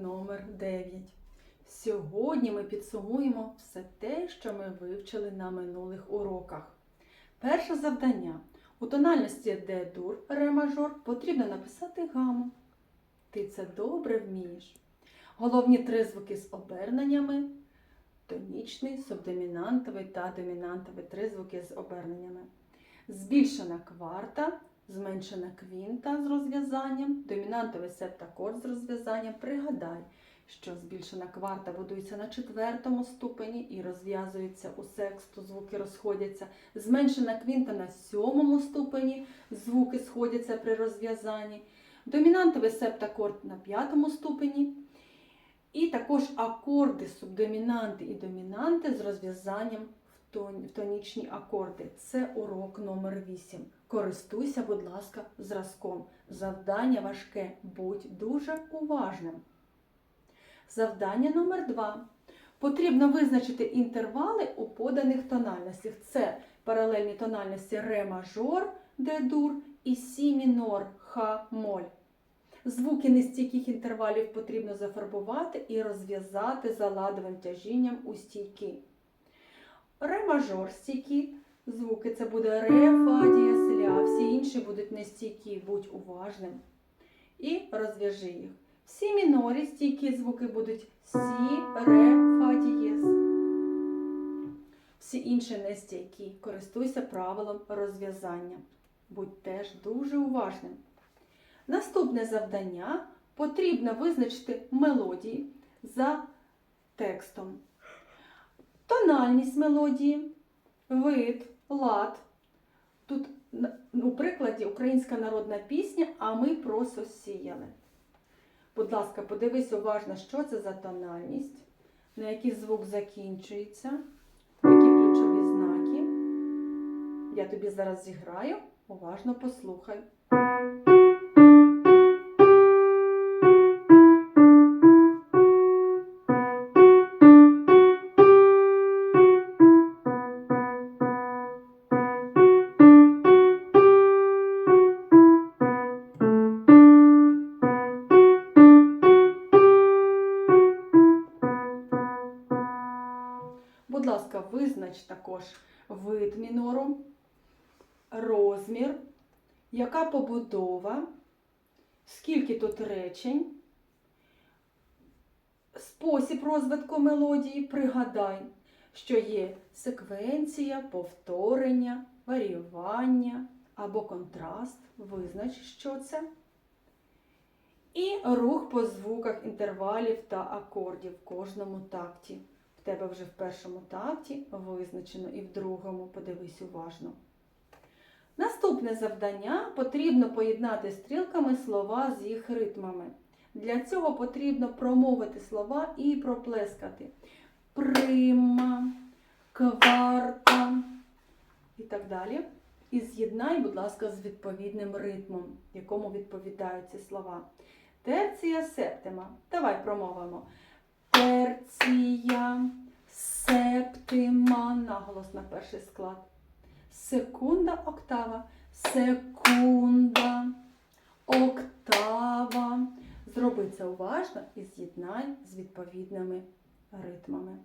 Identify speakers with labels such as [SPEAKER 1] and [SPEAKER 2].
[SPEAKER 1] номер 9. Сьогодні ми підсумуємо все те, що ми вивчили на минулих уроках. Перше завдання. У тональності Д-дур, ре мажор потрібно написати гаму. Ти це добре вмієш. Головні три звуки з оберненнями тонічний, субдомінантовий та домінантовий три звуки з оберненнями. Збільшена кварта, зменшена квінта з розв'язанням, домінантовий септакорд з розв'язанням. Пригадай, що збільшена кварта будується на четвертому ступені і розв'язується у сексту, звуки розходяться. Зменшена квінта на сьомому ступені, звуки сходяться при розв'язанні. Домінантовий септакорд на п'ятому ступені. І також акорди, субдомінанти і домінанти з розв'язанням тонічні акорди. Це урок номер 8. Користуйся, будь ласка, зразком. Завдання важке. Будь дуже уважним. Завдання номер 2. Потрібно визначити інтервали у поданих тональностях. Це паралельні тональності ре мажор, де дур і сі мінор, ха моль. Звуки нестійких інтервалів потрібно зафарбувати і розв'язати заладовим тяжінням у стійки. Ре мажор стійкі звуки це буде ре, фа, дієс, ля. Всі інші будуть нестійкі, будь уважним. І розв'яжи їх. Всі мінорі стійкі звуки будуть сі, ре, фа, дієс. Всі інші нестійкі. Користуйся правилом розв'язання. Будь теж дуже уважним. Наступне завдання потрібно визначити мелодії за текстом. Тональність мелодії, вид, лад. Тут у прикладі українська народна пісня, а ми просто сіяли. Будь ласка, подивись уважно, що це за тональність, на який звук закінчується, які ключові знаки. Я тобі зараз зіграю, уважно послухай. Будь ласка, визнач також вид мінору, розмір, яка побудова, скільки тут речень, спосіб розвитку мелодії. Пригадай, що є секвенція, повторення, варіювання або контраст. Визнач, що це. І рух по звуках інтервалів та акордів в кожному такті. В тебе вже в першому такті визначено і в другому, подивись уважно. Наступне завдання потрібно поєднати стрілками слова з їх ритмами. Для цього потрібно промовити слова і проплескати. Прима, кварта і так далі. І з'єднай, будь ласка, з відповідним ритмом, якому відповідають ці слова. Терція септима. Давай промовимо. Терція, септима, наголос на перший склад. Секунда, октава, секунда, октава. Зроби це уважно і з'єднай з відповідними ритмами.